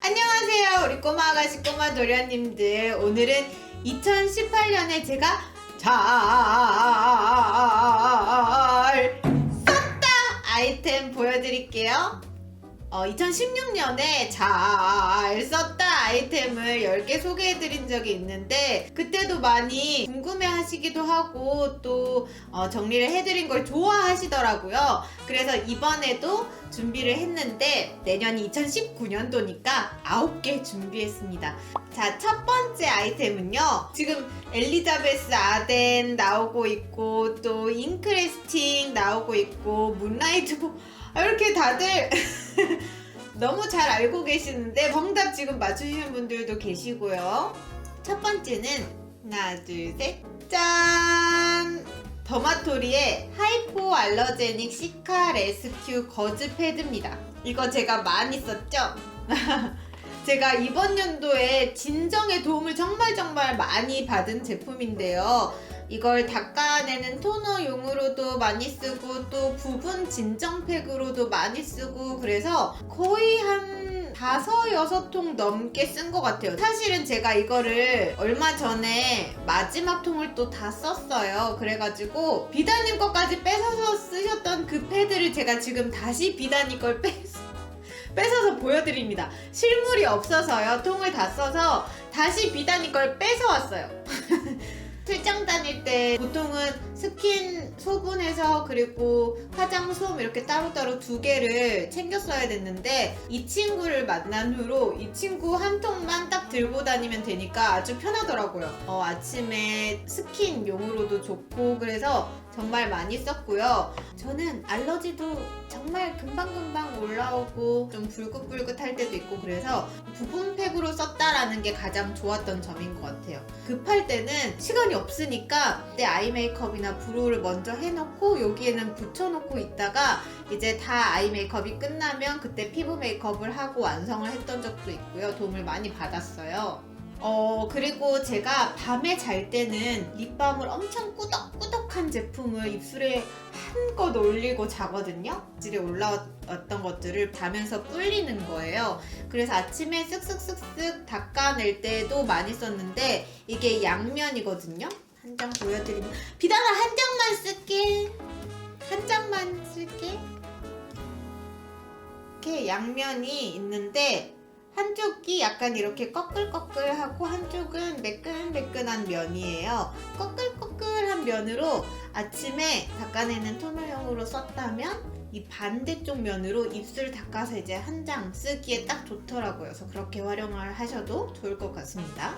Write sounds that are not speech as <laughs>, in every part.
안녕하세요 우리 꼬마 아가씨 꼬마 도련님들. 오늘은 2018년에 제가 잘 썼다 아이템 보여드릴게요 어, 2016년에 잘 썼다 아이템을 10개 소개해드린 적이 있는데 그때도 많이 궁금해 하시기도 하고 또 어, 정리를 해드린 걸 좋아하시더라고요 그래서 이번에도 준비를 했는데 내년이 2019년도니까 9개 준비했습니다. 자, 첫 번째 아이템은요. 지금 엘리자베스 아덴 나오고 있고 또 잉크레스팅 나오고 있고 문라이트 이렇게 다들 <laughs> 너무 잘 알고 계시는데 정답 지금 맞추시는 분들도 계시고요. 첫 번째는 하나, 둘, 셋. 짠! 더마토리의 하이포 알러제닉 시카 레스큐 거즈 패드입니다. 이거 제가 많이 썼죠? <laughs> 제가 이번 연도에 진정에 도움을 정말 정말 많이 받은 제품인데요. 이걸 닦아내는 토너용으로도 많이 쓰고 또 부분 진정팩으로도 많이 쓰고 그래서 거의 한 다섯 여섯 통 넘게 쓴 것 같아요. 사실은 제가 이거를 얼마 전에 마지막 통을 또 다 썼어요. 그래가지고 비다님 것까지 뺏어서 쓰셨던 그 패드를 제가 지금 다시 비다님 걸 뺏어 뺏어서 보여드립니다. 실물이 없어서요. 통을 다 써서 다시 비다니 걸 뺏어왔어요. <laughs> 출장 다닐 때 보통은 스킨 소분해서 그리고 화장 솜 이렇게 따로따로 두 개를 챙겨 써야 됐는데 이 친구를 만난 후로 이 친구 한 통만 딱 들고 다니면 되니까 아주 편하더라고요. 어, 아침에 스킨용으로도 좋고 그래서 정말 많이 썼고요. 저는 알러지도 정말 금방금방 올라오고 좀 불긋불긋할 때도 있고 그래서 부분팩으로 썼다라는 게 가장 좋았던 점인 것 같아요. 급할 때는 시간이 없으니까 그때 아이 메이크업이나 브로우를 먼저 해놓고 여기에는 붙여놓고 있다가 이제 다 아이 메이크업이 끝나면 그때 피부 메이크업을 하고 완성을 했던 적도 있고요. 도움을 많이 받았어요. 어, 그리고 제가 밤에 잘 때는 립밤을 엄청 꾸덕꾸덕한 제품을 입술에 한껏 올리고 자거든요. 질에 올라왔던 것들을 자면서 불리는 거예요. 그래서 아침에 쓱쓱쓱쓱 닦아낼 때도 많이 썼는데 이게 양면이거든요. 한 장 보여드리면 비단아 한 장만 쓸게. 한 장만 쓸게. 이렇게 양면이 있는데 한쪽이 약간 이렇게 꺼끌꺼끌하고 한쪽은 매끈매끈한 면이에요. 꺼끌꺼끌한 면으로 아침에 닦아내는 토너용으로 썼다면 이 반대쪽 면으로 입술 닦아서 이제 한 장 쓰기에 딱 좋더라고요. 그래서 그렇게 활용을 하셔도 좋을 것 같습니다.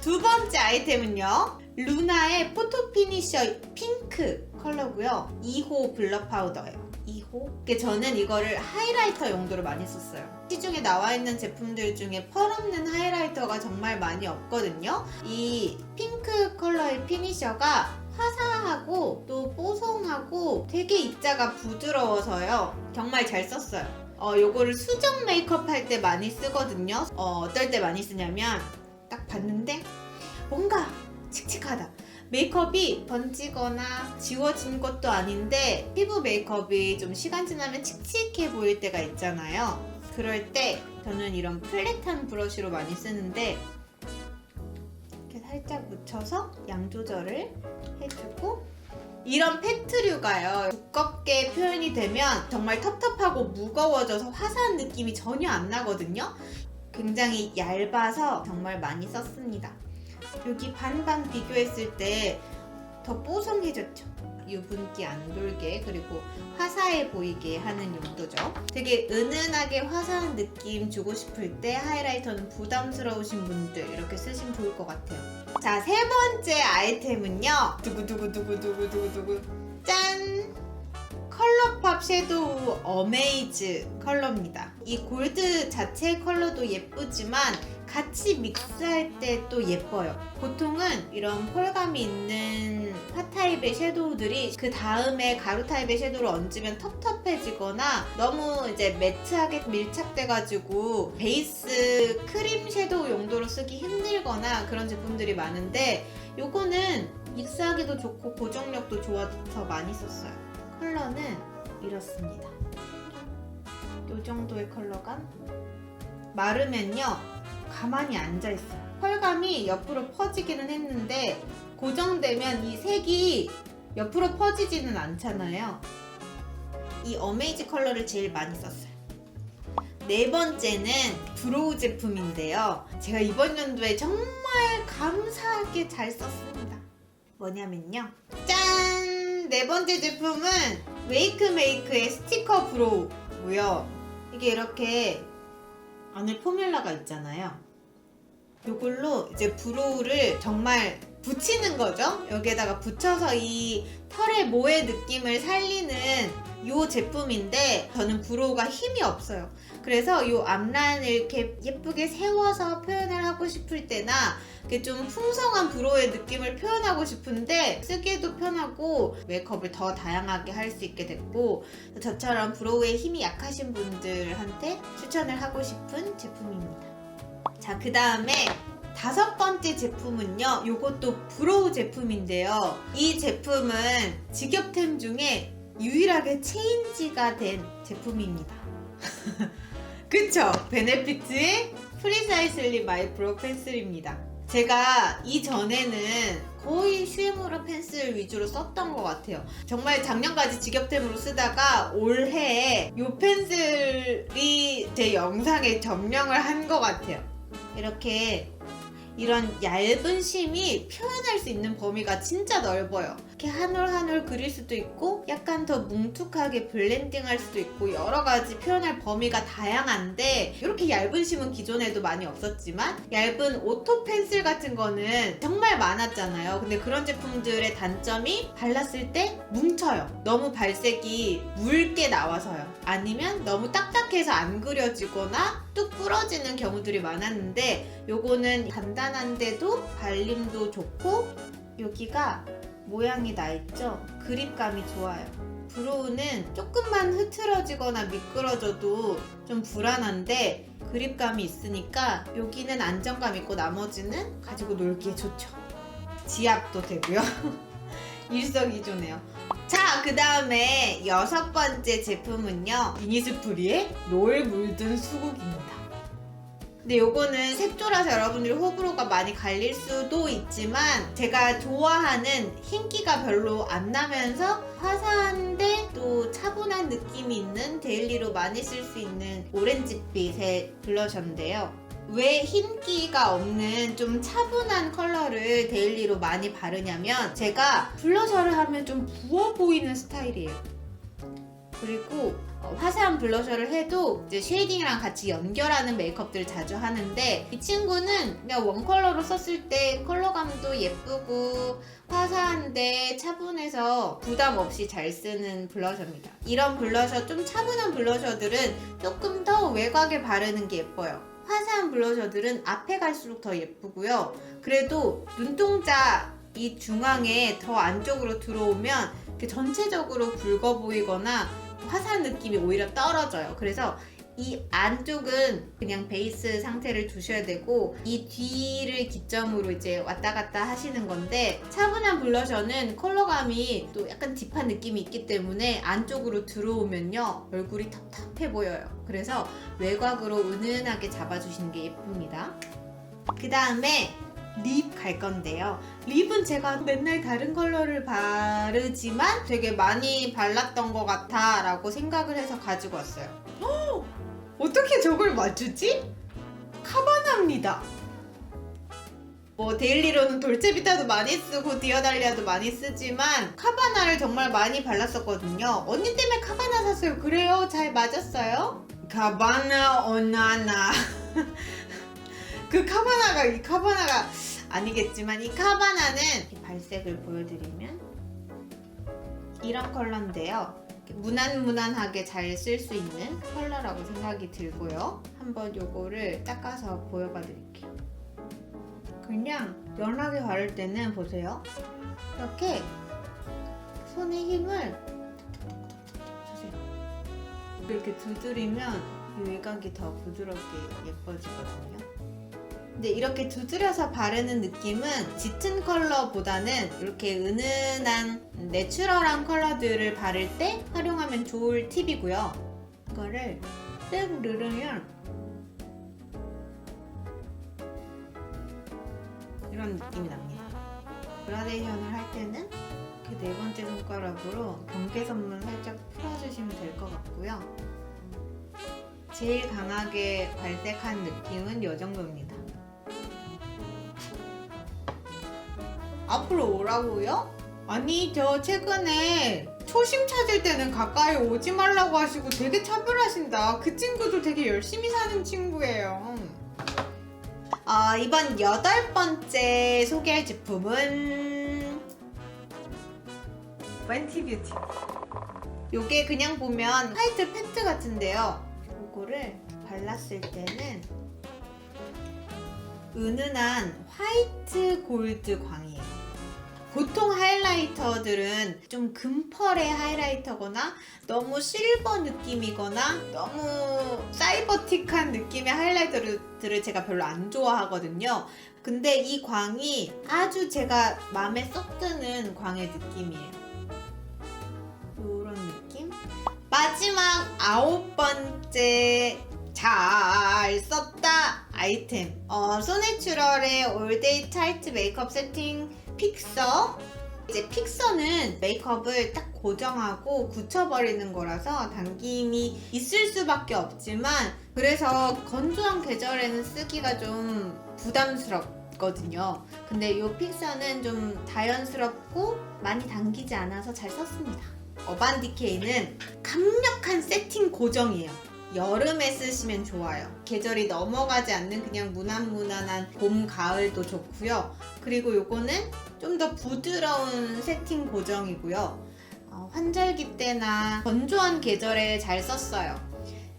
두 번째 아이템은요. 루나의 포토 피니셔 핑크 컬러고요. 2호 블러 파우더예요. 2호. 이게 저는 이거를 하이라이터 용도로 많이 썼어요. 시중에 나와 있는 제품들 중에 펄 없는 하이라이터가 정말 많이 없거든요. 이 핑크 컬러의 피니셔가 화사하고 또 뽀송하고 되게 입자가 부드러워서요. 정말 잘 썼어요. 어, 요거를 수정 메이크업 할 때 많이 쓰거든요. 어, 어떨 때 많이 쓰냐면 딱 봤는데 뭔가 칙칙하다. 메이크업이 번지거나 지워진 것도 아닌데 피부 메이크업이 좀 시간 지나면 칙칙해 보일 때가 있잖아요. 그럴 때 저는 이런 플랫한 브러쉬로 많이 쓰는데 이렇게 살짝 묻혀서 양 조절을 해주고 이런 팩트류가요 두껍게 표현이 되면 정말 텁텁하고 무거워져서 화사한 느낌이 전혀 안 나거든요. 굉장히 얇아서 정말 많이 썼습니다. 여기 반반 비교했을 때 더 뽀송해졌죠. 유분기 안 돌게 그리고 화사해 보이게 하는 용도죠. 되게 은은하게 화사한 느낌 주고 싶을 때 하이라이터는 부담스러우신 분들 이렇게 쓰시면 좋을 것 같아요. 자, 세 번째 아이템은요. 두구두구두구두구두구두구 짠! 컬러팝 섀도우 어메이즈 컬러입니다. 이 골드 자체 컬러도 예쁘지만 같이 믹스할 때 또 예뻐요. 보통은 이런 펄감이 있는 파 타입의 섀도우들이 그 다음에 가루 타입의 섀도우를 얹으면 텁텁해지거나 너무 이제 매트하게 밀착돼가지고 베이스 크림 섀도우 용도로 쓰기 힘들거나 그런 제품들이 많은데 요거는 믹스하기도 좋고 고정력도 좋아서 많이 썼어요. 컬러는 이렇습니다. 요 정도의 컬러감 마르면요 가만히 앉아 있어요. 펄감이 옆으로 퍼지기는 했는데 고정되면 이 색이 옆으로 퍼지지는 않잖아요. 이 어메이지 컬러를 제일 많이 썼어요. 네 번째는 브로우 제품인데요. 제가 이번 연도에 정말 감사하게 잘 썼습니다. 뭐냐면요. 짠! 네 번째 제품은 웨이크 메이크의 스티커 브로우고요. 이게 이렇게 안에 포뮬라가 있잖아요. 이걸로 이제 브로우를 정말 붙이는 거죠. 여기에다가 붙여서 이 털의 모의 느낌을 살리는 이 제품인데 저는 브로우가 힘이 없어요. 그래서 이 앞라인을 이렇게 예쁘게 세워서 표현을 하고 싶을 때나 좀 풍성한 브로우의 느낌을 표현하고 싶은데 쓰기도 편하고 메이크업을 더 다양하게 할 수 있게 됐고 저처럼 브로우에 힘이 약하신 분들한테 추천을 하고 싶은 제품입니다. 자, 그 다음에 다섯 번째 제품은요. 요것도 브로우 제품인데요. 이 제품은 직업템 중에 유일하게 체인지가 된 제품입니다. <laughs> 그쵸? 베네피트의 프리사이슬리 마이 브로우 펜슬입니다. 제가 이전에는 거의 슈에무라 펜슬 위주로 썼던 것 같아요. 정말 작년까지 직업템으로 쓰다가 올해 이 펜슬이 제 영상에 점령을 한 것 같아요. 이렇게 이런 얇은 심이 표현할 수 있는 범위가 진짜 넓어요. 이렇게 한 올 한 올 그릴 수도 있고 약간 더 뭉툭하게 블렌딩 할 수도 있고 여러 가지 표현할 범위가 다양한데 이렇게 얇은 심은 기존에도 많이 없었지만 얇은 오토 펜슬 같은 거는 정말 많았잖아요. 근데 그런 제품들의 단점이 발랐을 때 뭉쳐요. 너무 발색이 묽게 나와서요. 아니면 너무 딱딱해서 안 그려지거나 뚝 부러지는 경우들이 많았는데 요거는 간단한데도 발림도 좋고 여기가 모양이 나 있죠? 그립감이 좋아요. 브로우는 조금만 흐트러지거나 미끄러져도 좀 불안한데 그립감이 있으니까 여기는 안정감 있고 나머지는 가지고 놀기에 좋죠. 지압도 되고요. <laughs> 일석이조네요. 자, 그 다음에 여섯 번째 제품은요. 이니스프리의 롤 물든 수국입니다. 근데 요거는 색조라서 여러분들이 호불호가 많이 갈릴 수도 있지만 제가 좋아하는 흰기가 별로 안 나면서 화사한데 또 차분한 느낌이 있는 데일리로 많이 쓸 수 있는 오렌지빛의 블러셔인데요. 왜 흰기가 없는 좀 차분한 컬러를 데일리로 많이 바르냐면 제가 블러셔를 하면 좀 부어 보이는 스타일이에요. 그리고 어, 화사한 블러셔를 해도 이제 쉐이딩이랑 같이 연결하는 메이크업들을 자주 하는데 이 친구는 그냥 원 컬러로 썼을 때 컬러감도 예쁘고 화사한데 차분해서 부담 없이 잘 쓰는 블러셔입니다. 이런 블러셔 좀 차분한 블러셔들은 조금 더 외곽에 바르는 게 예뻐요. 화사한 블러셔들은 앞에 갈수록 더 예쁘고요. 그래도 눈동자 이 중앙에 더 안쪽으로 들어오면 이렇게 전체적으로 붉어 보이거나 화사한 느낌이 오히려 떨어져요. 그래서 이 안쪽은 그냥 베이스 상태를 두셔야 되고 이 뒤를 기점으로 이제 왔다 갔다 하시는 건데 차분한 블러셔는 컬러감이 또 약간 딥한 느낌이 있기 때문에 안쪽으로 들어오면요 얼굴이 텁텁해 보여요. 그래서 외곽으로 은은하게 잡아주시는 게 예쁩니다. 그 다음에 립 갈 건데요. 립은 제가 맨날 다른 컬러를 바르지만 되게 많이 발랐던 것 같아 라고 생각을 해서 가지고 왔어요. 헉! 어떻게 저걸 맞추지? 카바나입니다. 뭐 데일리로는 돌체비타도 많이 쓰고 디어달리아도 많이 쓰지만 카바나를 정말 많이 발랐었거든요. 언니 때문에 카바나 샀어요. 그래요? 잘 맞았어요? 카바나 오나나 <laughs> 그 카바나가 이 카바나가 아니겠지만 이 카바나는 이 발색을 보여드리면 이런 컬러인데요. 무난무난하게 잘 쓸 수 있는 컬러라고 생각이 들고요. 한번 요거를 닦아서 보여봐 드릴게요. 그냥 연하게 바를 때는 보세요. 이렇게 손에 힘을. 이렇게 두드리면 이 외곽이 더 부드럽게 예뻐지거든요. 근데 이렇게 두드려서 바르는 느낌은 짙은 컬러보다는 이렇게 은은한 내추럴한 컬러들을 바를 때 활용하면 좋을 팁이고요. 이거를 쓱 누르면 이런 느낌이 납니다. 그라데이션을 할 때는 그네 번째 손가락으로 경계선만 살짝 풀어주시면 될 것 같고요. 제일 강하게 발색한 느낌은 이 정도입니다. 앞으로 오라고요? 아니 저 최근에 초심 찾을 때는 가까이 오지 말라고 하시고 되게 차별하신다. 그 친구도 되게 열심히 사는 친구예요. 어, 이번 여덟 번째 소개할 제품은 웬티 뷰티. 요게 그냥 보면 화이트 팩트 같은데요. 요거를 발랐을 때는 은은한 화이트 골드 광이에요. 보통 하이라이터들은 좀 금펄의 하이라이터거나 너무 실버 느낌이거나 너무 사이버틱한 느낌의 하이라이터들을 제가 별로 안 좋아하거든요. 근데 이 광이 아주 제가 마음에 쏙 드는 광의 느낌이에요. 이런 느낌? 마지막 아홉 번째 잘 썼다 아이템 어, 소내추럴의 올데이 타이트 메이크업 세팅 픽서? 이제 픽서는 메이크업을 딱 고정하고 굳혀버리는 거라서 당김이 있을 수밖에 없지만 그래서 건조한 계절에는 쓰기가 좀 부담스럽거든요. 근데 이 픽서는 좀 자연스럽고 많이 당기지 않아서 잘 썼습니다. 어반디케이는 강력한 세팅 고정이에요 여름에 쓰시면 좋아요. 계절이 넘어가지 않는 그냥 무난무난한 봄, 가을도 좋고요. 그리고 요거는 좀 더 부드러운 세팅 고정이고요. 어, 환절기 때나 건조한 계절에 잘 썼어요.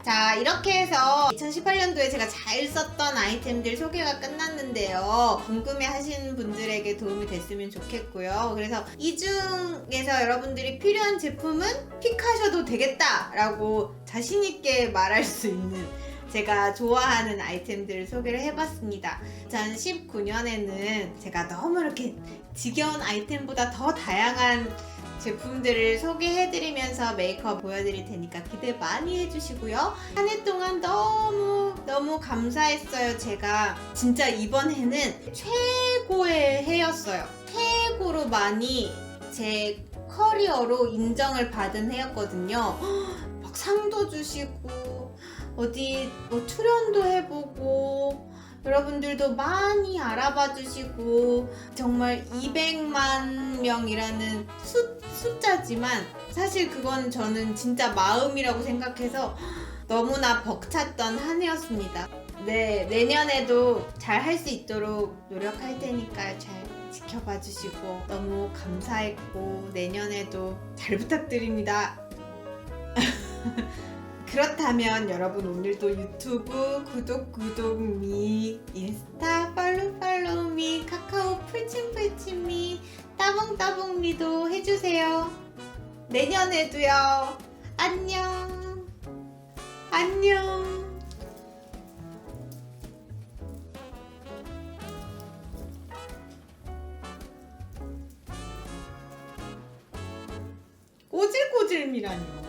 자, 이렇게 해서 2018년도에 제가 잘 썼던 아이템들 소개가 끝났는데요. 궁금해 하시는 분들에게 도움이 됐으면 좋겠고요. 그래서 이 중에서 여러분들이 필요한 제품은 픽하셔도 되겠다 라고 자신있게 말할 수 있는 제가 좋아하는 아이템들을 소개를 해봤습니다. 2019년에는 제가 너무 이렇게 지겨운 아이템보다 더 다양한 제품들을 소개해드리면서 메이크업 보여드릴 테니까 기대 많이 해주시고요. 한 해 동안 너무 너무 감사했어요. 제가 진짜 이번 해는 최고의 해였어요. 최고로 많이 제 커리어로 인정을 받은 해였거든요. 막 상도 주시고 어디 뭐 출연도 해보고 여러분들도 많이 알아봐 주시고 정말 200만 명이라는 수, 숫자지만 사실 그건 저는 진짜 마음이라고 생각해서 너무나 벅찼던 한 해였습니다. 네, 내년에도 잘 할 수 있도록 노력할 테니까 잘 지켜봐 주시고 너무 감사했고 내년에도 잘 부탁드립니다. <laughs> 그렇다면 여러분 오늘도 유튜브 구독 구독 미 인스타 팔로우 팔로우 미 카카오 풀침풀침 미 따봉 따봉 미도 해주세요. 내년에도요. 안녕. 안녕. 꼬질꼬질미라뇨